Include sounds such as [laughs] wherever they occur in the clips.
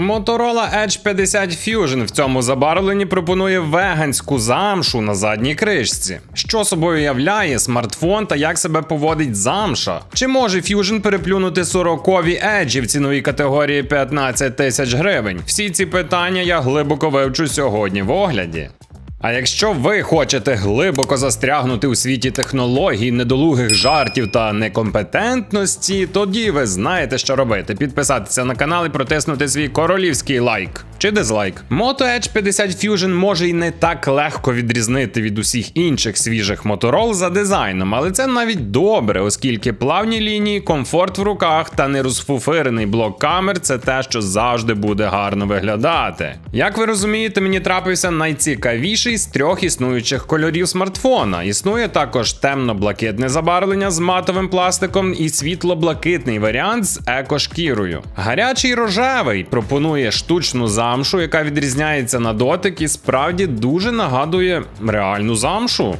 Motorola Edge 50 Fusion в цьому забарвленні пропонує веганську замшу на задній кришці. Що собою являє смартфон та як себе поводить замша? Чи може Fusion переплюнути 40-ві Edge в ціновій категорії 15 тисяч гривень? Всі ці питання я глибоко вивчу сьогодні в огляді. А якщо ви хочете глибоко застрягнути у світі технологій, недолугих жартів та некомпетентності, тоді ви знаєте, що робити: підписатися на канал і протиснути свій королівський лайк чи дизлайк. Moto Edge 50 Fusion може й не так легко відрізнити від усіх інших свіжих Motorola за дизайном, але це навіть добре, оскільки плавні лінії, комфорт в руках та нерозфуфирений блок камер це те, що завжди буде гарно виглядати. Як ви розумієте, мені трапився найцікавіший з трьох існуючих кольорів смартфона. Існує також темно-блакитне забарвлення з матовим пластиком і світло-блакитний варіант з екошкірою. Гарячий рожевий пропонує штучну замшу, яка відрізняється на дотик і справді дуже нагадує реальну замшу.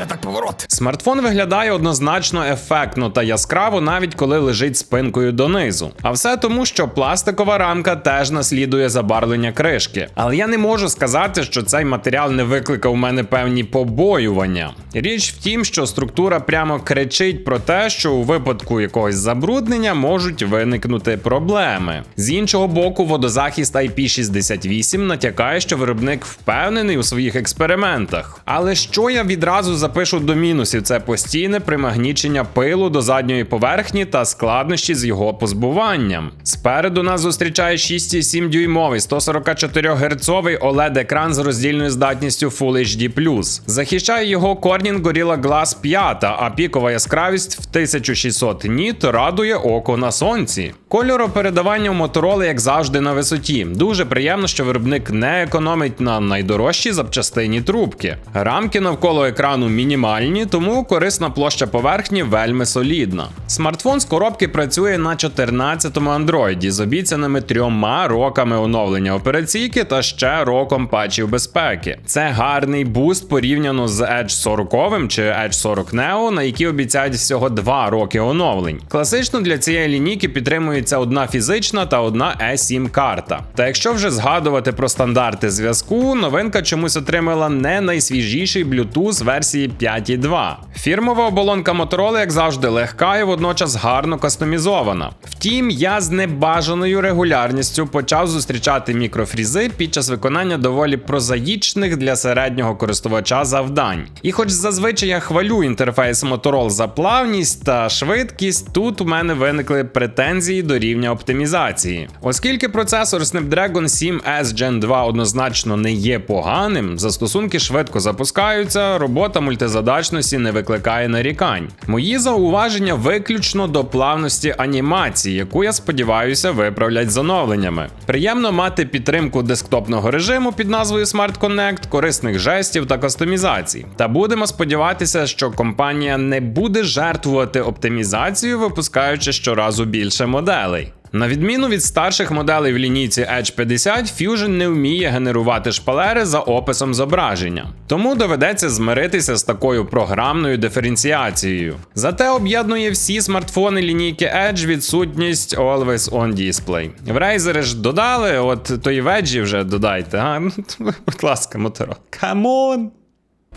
Ось так поворот. Смартфон виглядає однозначно ефектно та яскраво, навіть коли лежить спинкою донизу. А все тому, що пластикова рамка теж наслідує забарвлення кришки. Але я не можу сказати, що цей матеріал не викликав у мене певні побоювання. Річ в тім, що структура прямо кричить про те, що у випадку якогось забруднення можуть виникнути проблеми. З іншого боку, водозахист IP68 натякає, що виробник впевнений у своїх експериментах. Але що я відразу запишу до мінусів, це постійне примагнічення пилу до задньої поверхні та складнощі з його позбуванням. Спереду нас зустрічає 6,7 дюймовий 144 герцовий oled екран з роздільною здатністю Full HD+. Захищає його Corning Gorilla Glass 5, а пікова яскравість в 1600 ніт радує око на сонці. Кольоропередавання у Motorola, як завжди, на висоті. Дуже приємно, що виробник не економить на найдорожчі запчастині трубки. Рамки навколо екрану мінімальні, тому корисна площа поверхні вельми солідна. Смартфон з коробки працює на 14-му Android з обіцяними трьома роками оновлення операційки та ще роком патчів безпеки. Це гарний буст порівняно з Edge 40 чи Edge 40 Neo, на які обіцяють всього 2 роки оновлень. Класично для цієї лінійки підтримується одна фізична та одна eSIM карта. Та якщо вже згадувати про стандарти зв'язку, новинка чомусь отримала не найсвіжіший Bluetooth версії 5.2. Фірмова оболонка Motorola, як завжди, легка і водночас гарно кастомізована. Втім, я з небажаною регулярністю почав зустрічати мікрофрізи під час виконання доволі прозаїчних для середнього користувача завдань. І хоч зазвичай я хвалю інтерфейс Motorola за плавність та швидкість, тут у мене виникли претензії до рівня оптимізації. Оскільки процесор Snapdragon 7 S Gen 2 однозначно не є поганим, застосунки швидко запускаються, робота мультизадачності не викликає нарікань. Мої зауваження виключно до плавності анімації, яку я сподіваюся виправлять з оновленнями. Приємно мати підтримку десктопного режиму під назвою Smart Connect, корисних жестів та кастомізацій. Та будемо сподіватися, що компанія не буде жертвувати оптимізацією, випускаючи щоразу більше моделей. На відміну від старших моделей в лінійці Edge 50, Fusion не вміє генерувати шпалери за описом зображення, тому доведеться змиритися з такою програмною диференціацією. Зате об'єднує всі смартфони лінійки Edge відсутність Always On Display. В Razer ж додали, от то і в вже додайте. А? [laughs] Будь ласка, Motorola. Камон!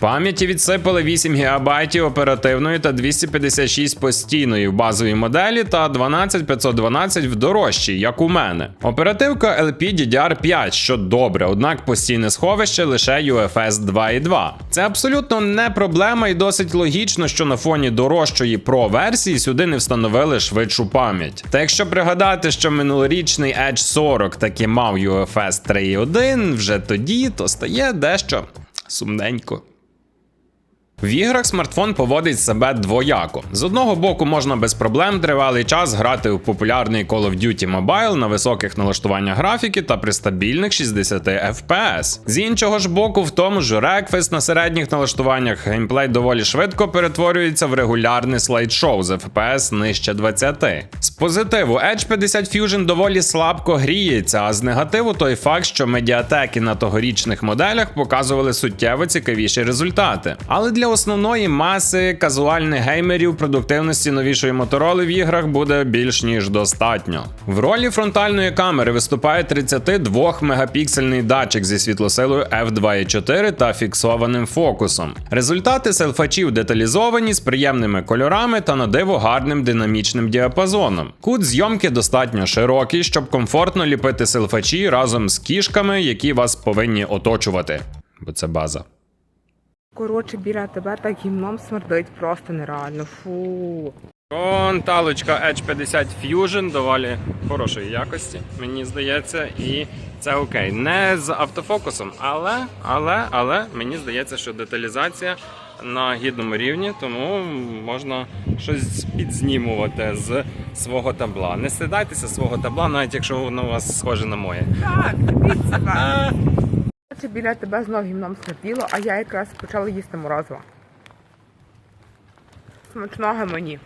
Пам'яті відсипали 8 ГБ оперативної та 256 постійної в базовій моделі та 12512 в дорожчій, як у мене. Оперативка LPDDR5, що добре, однак постійне сховище лише UFS 2.2. Це абсолютно не проблема і досить логічно, що на фоні дорожчої Pro версії сюди не встановили швидшу пам'ять. Та якщо пригадати, що минулорічний Edge 40 таки мав UFS 3.1 вже тоді, то стає дещо сумненько. В іграх смартфон поводить себе двояко. З одного боку, можна без проблем тривалий час грати в популярний Call of Duty Mobile на високих налаштуваннях графіки та при стабільних 60 FPS. З іншого ж боку, в тому ж Request на середніх налаштуваннях геймплей доволі швидко перетворюється в регулярне слайд-шоу з FPS нижче 20. З позитиву Edge 50 Fusion доволі слабко гріється, а з негативу той факт, що медіатеки на тогорічних моделях показували суттєво цікавіші результати. Але для основної маси казуальних геймерів продуктивності новішої мотороли в іграх буде більш ніж достатньо. В ролі фронтальної камери виступає 32 мегапіксельний датчик зі світлосилою f2.4 та фіксованим фокусом. Результати селфачів деталізовані з приємними кольорами та на диво гарним динамічним діапазоном. Кут зйомки достатньо широкий, щоб комфортно ліпити селфачі разом з кішками, які вас повинні оточувати. Бо це база. Коротше, біля тебе так гімном смердить просто нереально. Фу. Фронталочка Edge 50 Fusion доволі хорошої якості, мені здається, і це окей. Не з автофокусом, але, але, але мені здається, що деталізація на гідному рівні, тому можна щось підзнімувати з свого табла. Не стидайтеся свого табла, навіть якщо воно у вас схоже на моє. Так, дивіть [laughs] Коротше, біля тебе знов гімном смерділо, а я якраз почала їсти морозиво. Смачного мені.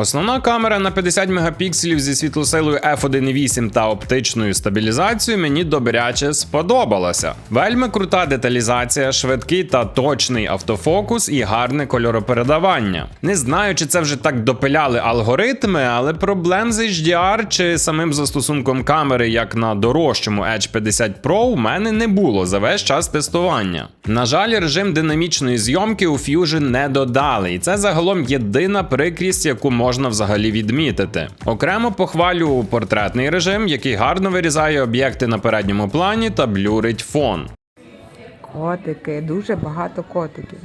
Основна камера на 50 мегапікселів зі світлосилою f1.8 та оптичною стабілізацією мені добряче сподобалася. Вельми крута деталізація, швидкий та точний автофокус і гарне кольоропередавання. Не знаю, чи це вже так допиляли алгоритми, але проблем з HDR чи самим застосунком камери, як на дорожчому Edge 50 Pro, у мене не було за весь час тестування. На жаль, режим динамічної зйомки у Fusion не додали, і це загалом єдина прикрість, яку можна взагалі відмітити. Окремо похвалю портретний режим, який гарно вирізає об'єкти на передньому плані та блюрить фон. Котики, дуже багато котиків.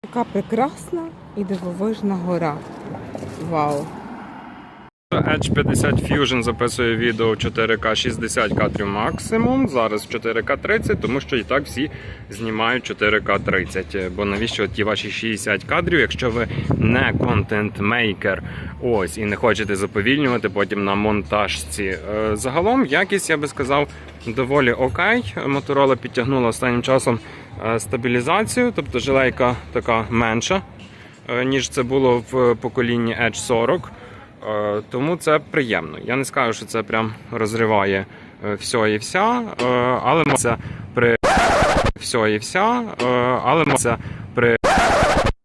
Така прекрасна і дивовижна гора. Вау. Edge 50 Fusion записує відео в 4К 60 кадрів максимум. Зараз в 4К 30, тому що і так всі знімають 4К 30. Бо навіщо ті ваші 60 кадрів, якщо ви не контент-мейкер, і не хочете заповільнювати потім на монтажці. Е, Загалом якість, я би сказав, доволі окей. Моторола підтягнула останнім часом е, стабілізацію, тобто жилейка така менша, е, ніж це було в поколінні Edge 40. Е, Тому це приємно. Я не скажу, що це прям розриває е, все і вся, е, але це при все і вся, але це при.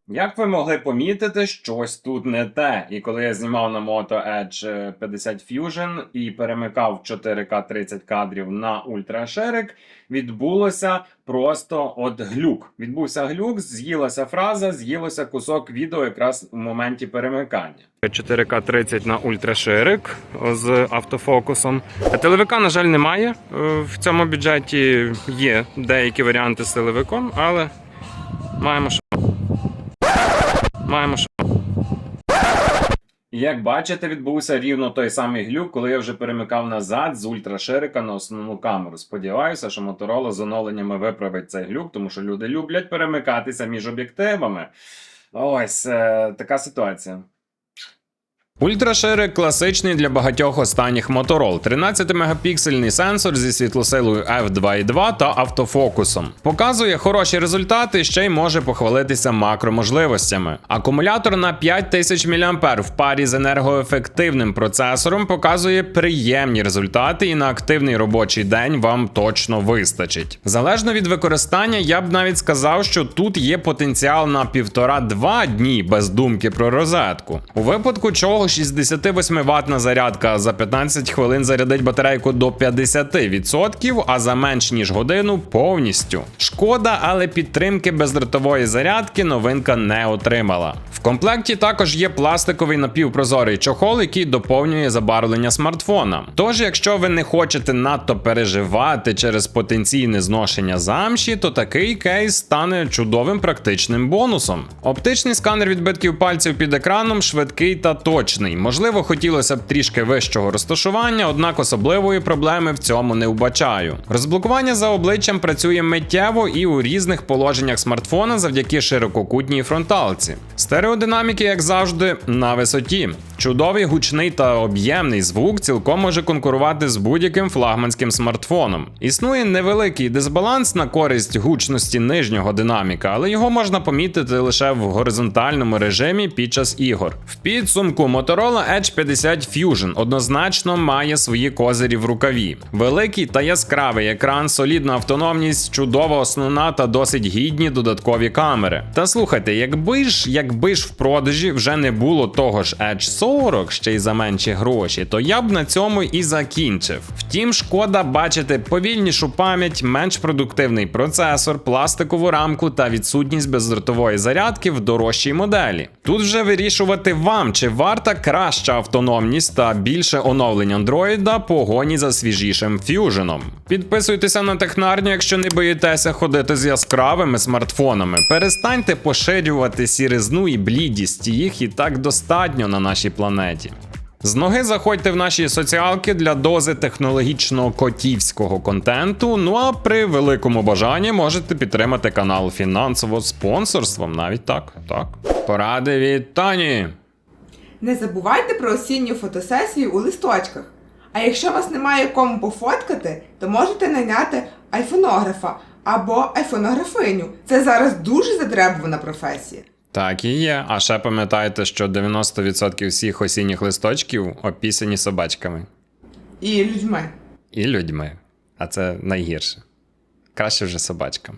Як ви могли помітити, щось тут не те. І коли я знімав на Moto Edge 50 Fusion і перемикав 4К 30 кадрів на ультрашерик, відбулося просто от глюк. Відбувся глюк, з'їлася фраза, з'їлося кусок відео якраз в моменті перемикання. 4К 30 на ультраширик з автофокусом. Телевика, на жаль, немає. Е, В цьому бюджеті є деякі варіанти з телевиком, але маємо що. Маємо що. Як бачите, відбувся рівно той самий глюк, коли я вже перемикав назад з ультраширика на основну камеру. Сподіваюся, що Motorola з оновленнями виправить цей глюк, тому що люди люблять перемикатися між об'єктивами. Ось е, така ситуація. Ультраширик класичний для багатьох останніх Motorola. 13-мегапіксельний сенсор зі світлосилою f2.2 та автофокусом. Показує хороші результати, ще й може похвалитися макроможливостями. Акумулятор на 5000 мАh в парі з енергоефективним процесором показує приємні результати, і на активний робочий день вам точно вистачить. Залежно від використання, я б навіть сказав, що тут є потенціал на 1,5-2 дні без думки про розетку. У випадку чого 68 ватна зарядка за 15 хвилин зарядить батарейку до 50%, а за менш ніж годину повністю. Шкода, але підтримки бездротової зарядки новинка не отримала. В комплекті також є пластиковий напівпрозорий чохол, який доповнює забарвлення смартфона. Тож, якщо ви не хочете надто переживати через потенційне зношення замші, то такий кейс стане чудовим практичним бонусом. Оптичний сканер відбитків пальців під екраном швидкий та точний. Можливо, хотілося б трішки вищого розташування, однак особливої проблеми в цьому не вбачаю. Розблокування за обличчям працює миттєво і у різних положеннях смартфона завдяки ширококутній фронталці. Стереодинаміки, як завжди, на висоті. Чудовий гучний та об'ємний звук цілком може конкурувати з будь-яким флагманським смартфоном. Існує невеликий дисбаланс на користь гучності нижнього динаміка, але його можна помітити лише в горизонтальному режимі під час ігор. В підсумку Motorola Edge 50 Fusion однозначно має свої козирі в рукаві. Великий та яскравий екран, солідна автономність, чудова основна та досить гідні додаткові камери. Та слухайте, якби ж, якби ж в продажі вже не було того ж Edge 40 ще й за менші гроші, то я б на цьому і закінчив. Втім, шкода бачити повільнішу пам'ять, менш продуктивний процесор, пластикову рамку та відсутність бездротової зарядки в дорожчій моделі. Тут вже вирішувати вам, чи варта краща автономність та більше оновлень Android погоні за свіжішим Fusion. Підписуйтеся на технарню, якщо не боїтеся ходити з яскравими смартфонами. Перестаньте поширювати сіризну і блідість, їх і так достатньо на нашій планеті. З ноги заходьте в наші соціалки для дози технологічного котівського контенту. Ну а при великому бажанні можете підтримати канал фінансово спонсорством. Навіть так. Так. Поради від Тані. Не забувайте про осінню фотосесію у листочках. А якщо вас немає кому пофоткати, то можете найняти айфонографа або айфонографиню. Це зараз дуже затребувана професія. Так і є. А ще пам'ятайте, що 90% всіх осінніх листочків опісані собачками І людьми. і людьми. А це найгірше. Краще вже собачками.